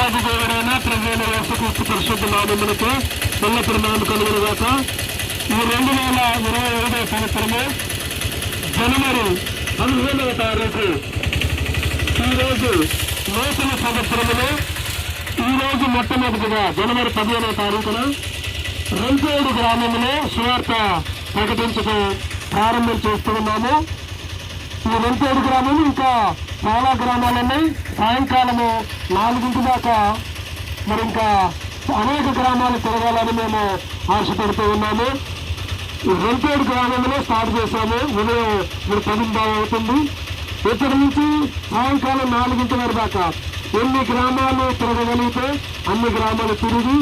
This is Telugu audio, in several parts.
దేవాది దేవుడైన ప్రజల వ్యవస్థకు పరిశుద్ధ నామములకు ఎల్లప్పుడు నామ కలుగునుగాక ఈ రెండు వేల ఇరవై ఐదో సంవత్సరము జనవరి పదిహేనవ తారీఖు ఈరోజు నూతన సంవత్సరములో ఈరోజు మొట్టమొదటిగా జనవరి పదిహేనవ తారీఖున రంపేడు గ్రామంలో సువార్త ప్రకటించడం ప్రారంభం చేస్తూ ఉన్నాము. ఈ రంపేడు గ్రామం ఇంకా చాలా గ్రామాలన్నీ సాయంకాలము నాలుగింటి దాకా మరి ఇంకా అనేక గ్రామాలు తిరగాలని మేము ఆశపడుతూ ఉన్నాము. రెంపేడు గ్రామంలో స్టార్ట్ చేశాము. ఉదయం ఇప్పుడు పదిందా అవుతుంది. ఇక్కడి నుంచి సాయంకాలం నాలుగింటి వరకు దాకా ఎన్ని గ్రామాలు తిరగగలిగితే అన్ని గ్రామాలు తిరిగి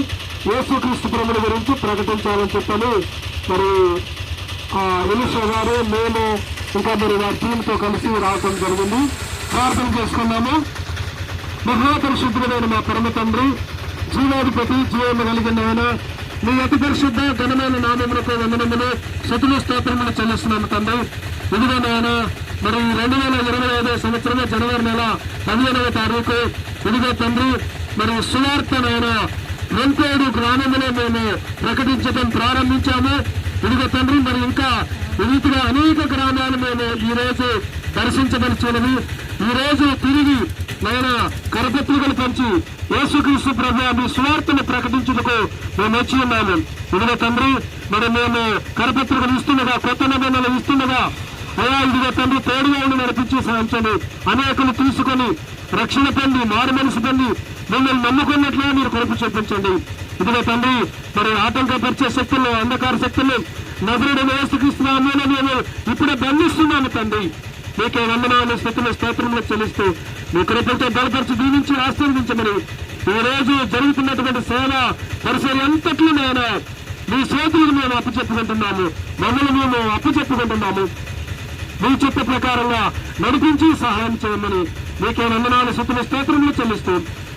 యేసుక్రీస్తు ప్రభుల గురించి ప్రకటించాలని చెప్పని మరి ఆ, ఎలిషా గారు మేము ఇంకా మరి వారి టీంతో కలిసి రావడం జరిగింది. ప్రార్థన చేసుకున్నాము. మహాపరిశుద్ధుడైన మా పరమ తండ్రి జీవాధిపతి జీవము కలిగిన ఆయన మీ అతి పరిశుద్ధ ఘనమైన నామములకు వందనములు శతులు స్తోత్రములు చెల్లిస్తున్నాము తండ్రి. ఇదిగా నాయన మరి రెండు వేల ఇరవై ఐదో సంవత్సరం జనవరి నెల పదిహేనవ తారీఖు. ఇదిగో తండ్రి మరి సువార్త నాయన వెంకోడు గ్రామంలో మేము ప్రకటించడం ప్రారంభించాము. ఇదిగో తండ్రి మరి ఇంకా ఈ రీతిగా అనేక గ్రామాలు మేము ఈ రోజు దర్శించదలిచినవి. ఈ రోజు తిరిగి నాయన కరపత్రికలు పంచి యేసుక్రీస్తు ప్రభు మీ స్వార్థను ప్రకటించుటకు మేము వచ్చి ఉన్నాము. ఇదిగో తండ్రి మరి మేము కరపత్రికలు ఇస్తుండగా కొత్త నిబంధనలు ఇస్తుండగా అయా ఇదిగో తండ్రి తోడుగా ఉండి నడిపించి సాధించండి. అనేకులు తీసుకొని రక్షణ పొంది మారు మనసు పొంది మిమ్మల్ని నమ్ముకున్నట్లుగా మీరు కొరకు చూపించండి. ఇదిగో తండ్రి మరి ఆటంకపరిచే శక్తులు అంధకార శక్తులు నగరుడు వేసుకిస్తున్నాము మేము ఇప్పుడే బంధిస్తున్నాము తండ్రి. మీకే వందనాలు స్థితిలో స్తోత్రంలో చెల్లిస్తూ మీ కృపలతో బలపరిచి దీవించి ఆశీర్వదించమని ఈ రోజు జరుగుతున్నటువంటి సేవ పరిసర ఎంతట్లు నేను మీ చేతులకు మేము అప్పచెప్పుకుంటున్నాము మమ్మల్ని మేము అప్పచెప్పుకుంటున్నాము. మీ చెప్పు ప్రకారంగా నడిపించి సహాయం చేయమని మీకే వందనాలు సుతుల స్తోత్రంలో చెల్లిస్తూ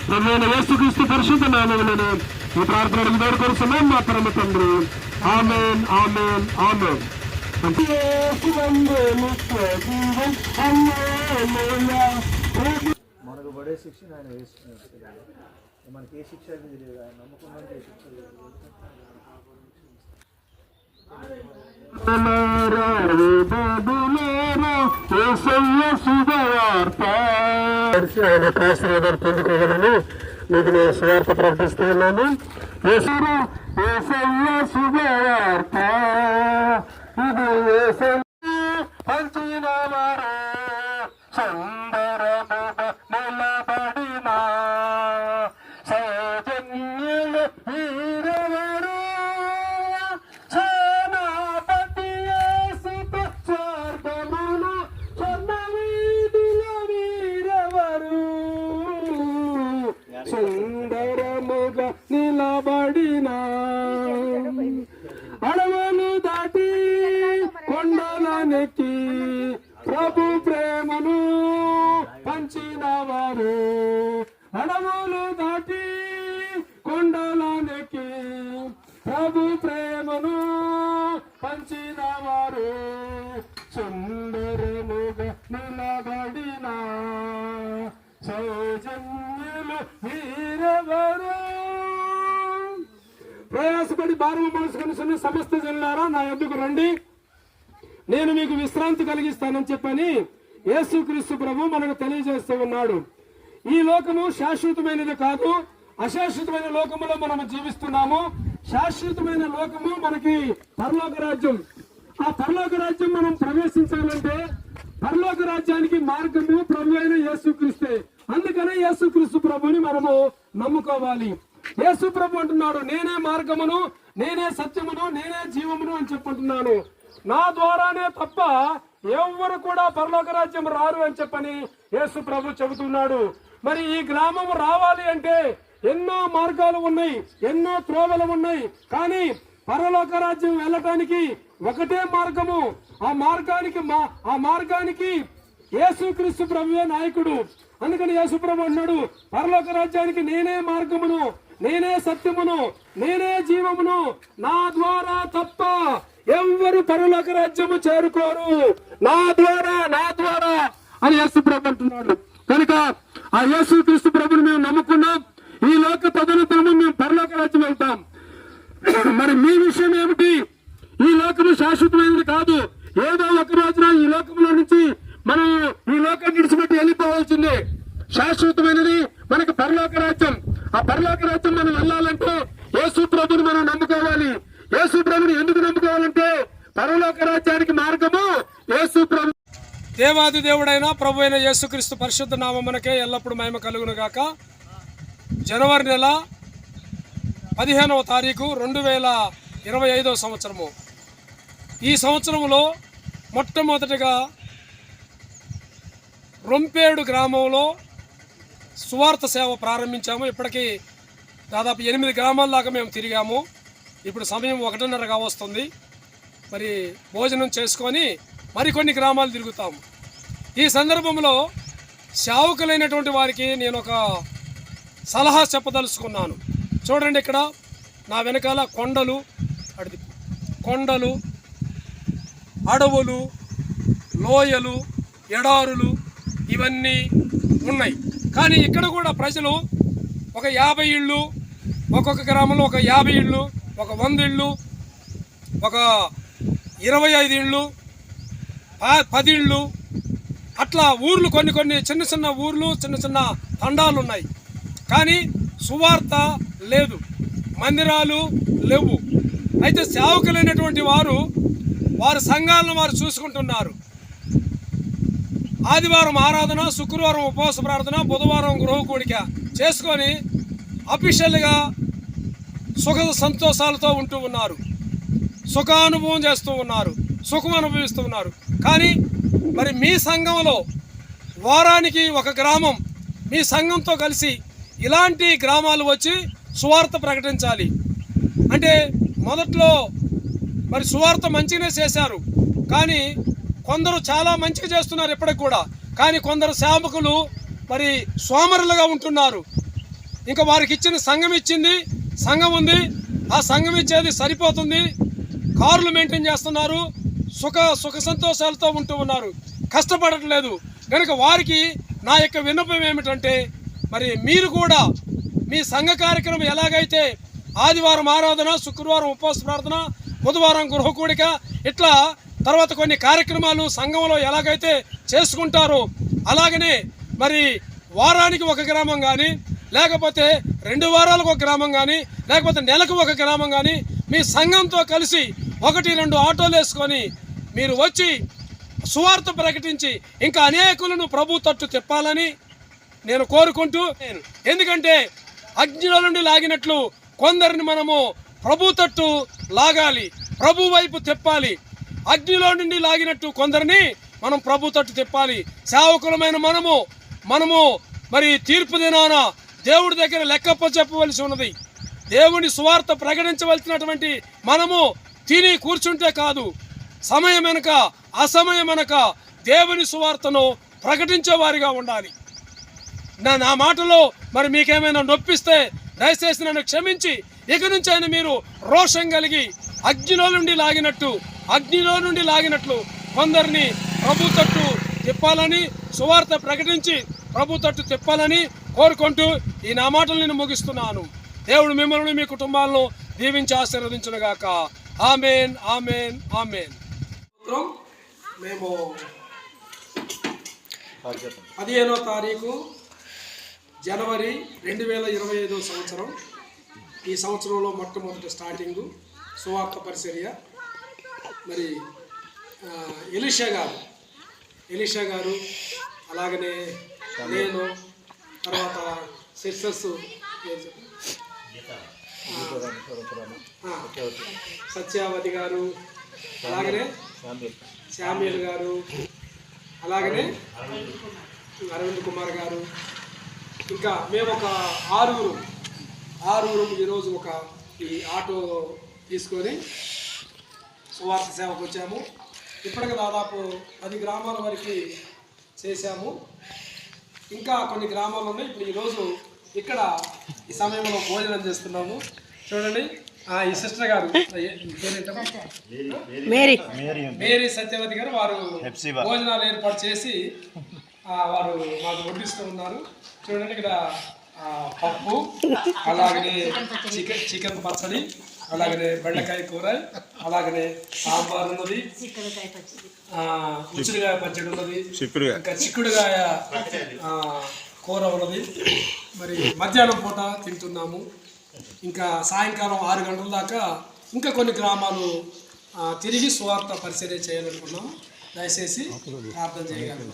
ప్రమేణ యేసుక్రీస్తు పరిశుద్ధ నామములను ఈ ప్రార్థన వేడుకొరుస్తున్నాం మా పరమ తండ్రి. Amen amen amen. మనకు పడే శిక్షను ఆయన వేసుకున్నాడు. మనకి ఏ శిక్ష అనేది తెలియదు. ఆయన నమ్ముకున్నాక ఏ శిక్ష తెలియదు. ఆయన ఆశీర్వాదాలు పొందుకోగలను మీకు నేను సువార్త ప్రకటిస్తున్నాను ఉన్నాను యేసురు యేసయ్య శుభవార్త ఇది ప్రభు ప్రేమను పంచిన వారు సుందరముగా నిలబడిన సౌజన్యులు వీరవరు ప్రయాసపడి భారము మనసుకొని సున్న సమస్త జనులారా నా ఎద్దుకు రండి. నేను మీకు విశ్రాంతి కలిగిస్తానని చెప్పని యేసుక్రీస్తు ప్రభు మనకు తెలియజేస్తూ ఉన్నాడు. ఈ లోకము శాశ్వతమైనది కాదు అశాశ్వతమైన లోకములో మనము జీవిస్తున్నాము. శాశ్వతమైన లోకము మనకి పరలోక రాజ్యం. ఆ పరలోక రాజ్యం మనం ప్రవేశించాలంటే పరలోక రాజ్యానికి మార్గము ప్రభు అయిన యేసుక్రీస్తే. అందుకనే యేసుక్రీస్తు ప్రభుని మనము నమ్ముకోవాలి. యేసు ప్రభు అంటున్నాడు నేనే మార్గమును నేనే సత్యమును నేనే జీవమును అని చెప్పుకుంటున్నాను. నా ద్వారానే తప్ప ఎవరు కూడా పరలోక రాజ్యం రారు అని చెప్పని యేసు ప్రభు చెబుతున్నాడు. మరి ఈ గ్రామం రావాలి అంటే ఎన్నో మార్గాలు ఉన్నాయి ఎన్నో త్రోవలు ఉన్నాయి కానీ పరలోక రాజ్యం వెళ్ళటానికి ఒకటే మార్గము. ఆ మార్గానికి మా ఆ మార్గానికి యేసుక్రీస్తు ప్రభువే నాయకుడు. అందుకని యేసుప్రభు అన్నాడు పరలోక రాజ్యానికి నేనే మార్గమును నేనే సత్యమును నేనే జీవమును నా ద్వారా తప్ప ఎవ్వరు పరలోక రాజ్యము చేరుకోరు. నా ద్వారా నా ద్వారా అని యేసుప్రభు అంటున్నాడు. కనుక ఆ యేసు క్రీస్తు ప్రభుని మేము నమ్ముకున్నాం. ఈ లోక తదనంతరము మేము పరలోక రాజ్యం వెళ్తాం. మరి మీ విషయం ఏమిటి? ఈ లోకము శాశ్వతమైనది కాదు. ఏదో ఒక రోజున ఈ లోకంలో నుంచి మనం ఈ లోకం విడిచిపెట్టి వెళ్ళిపోవాల్సిందే. శాశ్వతమైనది మనకు పరలోక రాజ్యం. ఆ పరలోక రాజ్యం మనం వెళ్ళాలంటే ఏ ప్రభుని మనం నమ్ముకోవాలి. ఏ ప్రభుని ఎందుకు నమ్ముకోవాలంటే పరలోక రాజ్యానికి మార్గము ఏ ప్రభు దేవాది దేవుడైన ప్రభు అయిన యేసుక్రీస్తు పరిశుద్ధ మనకే ఎల్లప్పుడు మహిమ కలుగును గాక జనవరి నెల పదిహేనవ తారీఖు రెండు వేల ఇరవై ఐదవ సంవత్సరము. ఈ సంవత్సరంలో మొట్టమొదటిగా రొంపేడు గ్రామంలో సువార్త సేవ ప్రారంభించాము. ఇప్పటికీ దాదాపు ఎనిమిది గ్రామాల దాకా మేము తిరిగాము. ఇప్పుడు సమయం ఒకటిన్నరగా వస్తుంది. మరి భోజనం చేసుకొని మరికొన్ని గ్రామాలు తిరుగుతాము. ఈ సందర్భంలో సేవకులైనటువంటి వారికి నేను ఒక సలహా చెప్పదలుచుకున్నాను. చూడండి ఇక్కడ నా వెనకాల కొండలు అడిది కొండలు అడవులు లోయలు ఎడారులు ఇవన్నీ ఉన్నాయి. కానీ ఇక్కడ కూడా ప్రజలు ఒక యాభై ఇళ్ళు ఒక్కొక్క గ్రామంలో ఒక యాభై ఇళ్ళు ఒక వంద ఇళ్ళు ఒక ఇరవై ఐదు ఇళ్ళు ప- పది ఇళ్ళు అట్లా ఊర్లు కొన్ని కొన్ని చిన్న చిన్న ఊర్లు చిన్న చిన్న తండాలు ఉన్నాయి. కానీ సువార్త లేదు. మందిరాలు లేవు. అయితే సేవకులైనటువంటి వారు వారి సంఘాలను వారు చూసుకుంటున్నారు. ఆదివారం ఆరాధన శుక్రవారం ఉపవాస ప్రార్థన బుధవారం గృహ కోడిక చేసుకొని అఫీషియల్గా సుఖ సంతోషాలతో ఉంటూ ఉన్నారు. సుఖానుభవం చేస్తూ ఉన్నారు. సుఖం అనుభవిస్తూ ఉన్నారు. కానీ మరి మీ సంఘంలో వారానికి ఒక గ్రామం మీ సంఘంతో కలిసి ఇలాంటి గ్రామాలు వచ్చి సువార్త ప్రకటించాలి. అంటే మొదట్లో మరి సువార్త మంచిగానే చేశారు. కానీ కొందరు చాలా మంచిగా చేస్తున్నారు ఇప్పటికి కూడా. కానీ కొందరు సేవకులు మరి సోమరులుగా ఉంటున్నారు. ఇంకా వారికి ఇచ్చిన సంఘం ఇచ్చింది సంఘం ఉంది. ఆ సంఘం ఇచ్చేది సరిపోతుంది. కార్లు మెయింటైన్ చేస్తున్నారు. సుఖ సుఖ సంతోషాలతో ఉంటూ ఉన్నారు. కష్టపడట్లేదు. కనుక వారికి నా యొక్క విన్నపం ఏమిటంటే మరి మీరు కూడా మీ సంఘ కార్యక్రమం ఎలాగైతే ఆదివారం ఆరాధన శుక్రవారం ఉపవాస ప్రార్థన బుధవారం గృహ కూడిక ఇట్లా తర్వాత కొన్ని కార్యక్రమాలు సంఘంలో ఎలాగైతే చేసుకుంటారో అలాగనే మరి వారానికి ఒక గ్రామం కానీ లేకపోతే రెండు వారాలకు ఒక గ్రామం కానీ లేకపోతే నెలకు ఒక గ్రామం కానీ మీ సంఘంతో కలిసి ఒకటి రెండు ఆటోలు వేసుకొని మీరు వచ్చి సువార్త ప్రకటించి ఇంకా అనేకులను ప్రభు తట్టు తిప్పాలని నేను కోరుకుంటూ ఎందుకంటే అగ్నిలో నుండి లాగినట్లు కొందరిని మనము ప్రభు తట్టు లాగాలి ప్రభు వైపు తిప్పాలి. అగ్నిలో నుండి లాగినట్టు కొందరిని మనం ప్రభు తట్టు తిప్పాలి. సేవకులమైన మనము మనము మరి తీర్పు దినాన దేవుడి దగ్గర లెక్కప్ప చెప్పవలసి ఉన్నది. దేవుని సువార్త ప్రకటించవలసినటువంటి మనము తిని కూర్చుంటే కాదు సమయం వెనక అసమయం వెనక దేవుని సువార్తను ప్రకటించే వారిగా ఉండాలి. నా నా మాటలో మరి మీకేమైనా నొప్పిస్తే దయచేసి నన్ను క్షమించి. ఇక నుంచి అయినా మీరు రోషం కలిగి అగ్నిలో నుండి లాగినట్టు అగ్నిలో నుండి లాగినట్లు కొందరిని ప్రభు తట్టు తిప్పాలని సువార్త ప్రకటించి ప్రభు తట్టు తిప్పాలని కోరుకుంటూ ఈ నా మాటలు నేను ముగిస్తున్నాను. దేవుడు మిమ్మల్ని మీ కుటుంబాలను దీవించి ఆశీర్వదించునుగాక. Amen amen amen. మేము పదిహేనో తారీఖు జనవరి రెండు వేల ఇరవై ఐదో సంవత్సరం. ఈ సంవత్సరంలో మొట్టమొదటి స్టార్టింగు సువార్త పరిచర్య. మరి ఎలిషా గారు. ఎలిషా గారు అలాగనే నేను తర్వాత సిస్టర్స్ సత్యావతి గారు అలాగనే శామ్యుల్ గారు అలాగనే అరవింద్ కుమార్ గారు ఇంకా మేము ఒక ఆరుగురు ఆరుగురు ఈరోజు ఒక ఈ ఆటో తీసుకొని సువార్త సేవకు వచ్చాము. ఇప్పటికి దాదాపు పది గ్రామాల వరకు చేశాము. ఇంకా కొన్ని గ్రామాలు ఉన్నాయి. ఇప్పుడు ఈరోజు ఇక్కడ ఈ సమయంలో భోజనం చేస్తున్నాము. చూడండి. ఆ, ఈ సిస్టర్ గారు? మేరీ. మేరీ సత్యవతి గారు వారు భోజనాలు ఏర్పాటు చేసి వారు మాకు వడ్డిస్తూ ఉన్నారు. చూడండి ఇక్కడ పప్పు అలాగనే చికెన్ చికెన్ పచ్చడి అలాగనే బెండకాయ కూర అలాగనే సాంబార్ ఉన్నది. ఆ, ఉసిరికాయ పచ్చడి ఉన్నది. ఇంకా చిక్కుడుగాయ ఆ, కూర ఉన్నది. మరి మధ్యాహ్నం పూట తింటున్నాము. ఇంకా సాయంకాలం ఆరు గంటల దాకా ఇంకా కొన్ని గ్రామాలు తిరిగి సువార్త పరిచర్య చేయాలనుకున్నాము దయచేసి ప్రార్థన చేయగలరు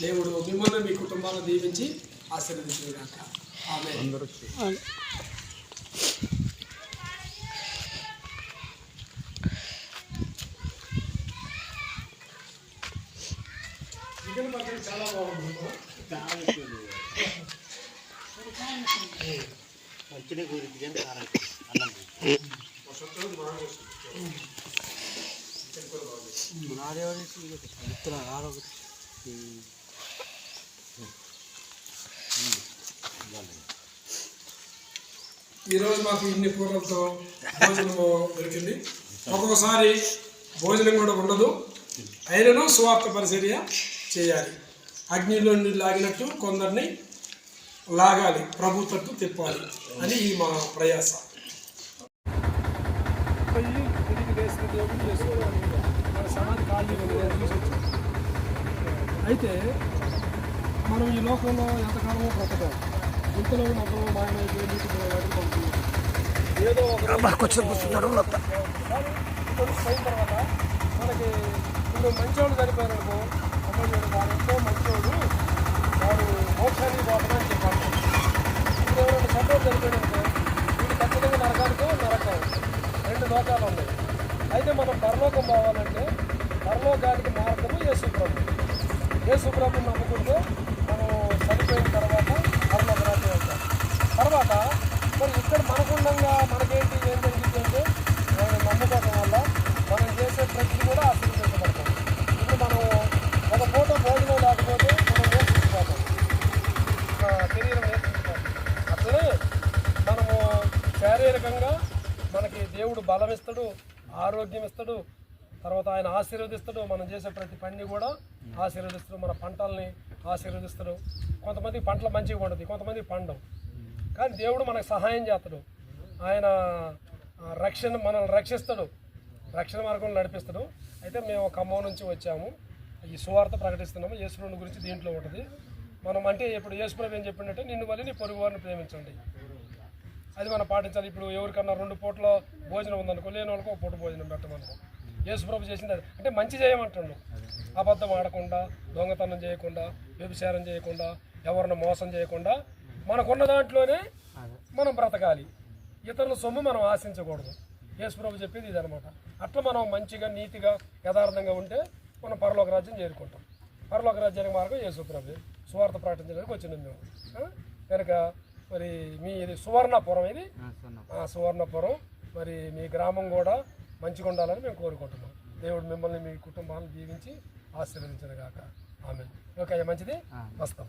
దేవుడు మిమ్మల్ని మీ కుటుంబాలను దీవించి ఆశీర్వదించుగాక ఆమె చికెన్ పచ్చడి చాలా బాగుంది. మంచిగా కుదిరింది కానీ ఈరోజు మాకు ఇన్ని కూరలతో భోజనము దొరికింది. ఒక్కొక్కసారి భోజనం కూడా ఉండదు. అయినను స్వార్థ పరిచర్య చేయాలి. అగ్నిలో లాగినట్టు కొందరిని లాగాలి. ప్రభు తట్టు తిప్పాలి అని ఈ మా ప్రయాస. అయితే మనం ఈ లోకంలో ఎంతకాలమో బ్రతకాలి. ఇంతలో నవ్వు మాయమైపోయి నీటి ఏదో ఒక అయిన తర్వాత మనకి ఇప్పుడు మంచోళ్ళు చనిపోయారనుకో అమ్మాయి వాడు ఎంతో మంచోడు వాడు మోక్షానికి పోతాడని చెప్పాలి ఇప్పుడు ఎవరైనా చెడ్డోడు చనిపోయాడనుకో వీడు ఖచ్చితంగా నరకానికో నరకం రెండు లోకాలు ఉన్నాయి అయితే మనం పరలోకం పోవాలంటే పరలోకానికి మార్గము యేసు ప్రభు యేసు ప్రభు నమ్ముకుంటే మనం చనిపోయిన తర్వాత పరలోక తర్వాత మరి ఇక్కడ మనకుండంగా మనకేంటి ఏం జరిగింది అంటే ఆయన నమ్మకం వల్ల మనం చేసే ప్రతి కూడా ఆశీర్వదించబడతాం ఇప్పుడు మనం ఒక పూట భోజనం లేకపోతే మనం నేర్చుకుపోతాం శరీరం నేర్చుకుపోతాం అట్లనే మనము శారీరకంగా మనకి దేవుడు బలం ఇస్తాడు ఆరోగ్యం ఇస్తాడు తర్వాత ఆయన ఆశీర్వదిస్తాడు మనం చేసే ప్రతి పని కూడా ఆశీర్వదిస్తాడు మన పంటల్ని ఆశీర్వదిస్తాడు. కొంతమంది పంటలు మంచిగా పండుతాయి కొంతమంది పండవు. కానీ దేవుడు మనకు సహాయం చేస్తాడు. ఆయన రక్షణ మనల్ని రక్షిస్తాడు. రక్షణ మార్గంలో నడిపిస్తాడు. అయితే మేము ఖమ్మం నుంచి వచ్చాము. ఈ సువార్త ప్రకటిస్తున్నాము. యేసుప్రభుని గురించి దీంట్లో ఉంటుంది. మనం అంటే ఇప్పుడు యేసుప్రభు ఏం చెప్పిందంటే నిన్ను వల్ల నీ పొరుగు వారిని ప్రేమించండి. అది మనం పాటించాలి. ఇప్పుడు ఎవరికన్నా రెండు పూట్ల భోజనం ఉందనుకో లేని వాళ్ళకి ఒక పూట భోజనం పెట్టమనుకో. యేసుప్రభు చేసింది అది. అంటే మంచి చేయమంటాడు. అబద్ధం ఆడకుండా దొంగతనం చేయకుండా వ్యభిచారం చేయకుండా ఎవరిని మోసం చేయకుండా మనకున్న దాంట్లోనే మనం బ్రతకాలి. ఇతరుల సొమ్ము మనం ఆశించకూడదు. యేసుప్రభు చెప్పేది ఇదనమాట అట్లా మనం మంచిగా నీతిగా యథార్థంగా ఉంటే మనం పరలోక రాజ్యం చేరుకుంటాం. పరలోక రాజ్యానికి మార్గం యేసుప్రభు సువార్త ప్రకటించడానికి వచ్చినాం మేము? కనుక మరి మీ ఇది సువర్ణపురం ఇది? ఆ, సువర్ణపురం. మరి మీ గ్రామం కూడా మంచిగా ఉండాలని మేము కోరుకుంటున్నాం. దేవుడు మిమ్మల్ని మీ కుటుంబాలను దీవించి ఆశీర్వదించను గాక ఆమె ఓకే మంచిది? వస్తాం.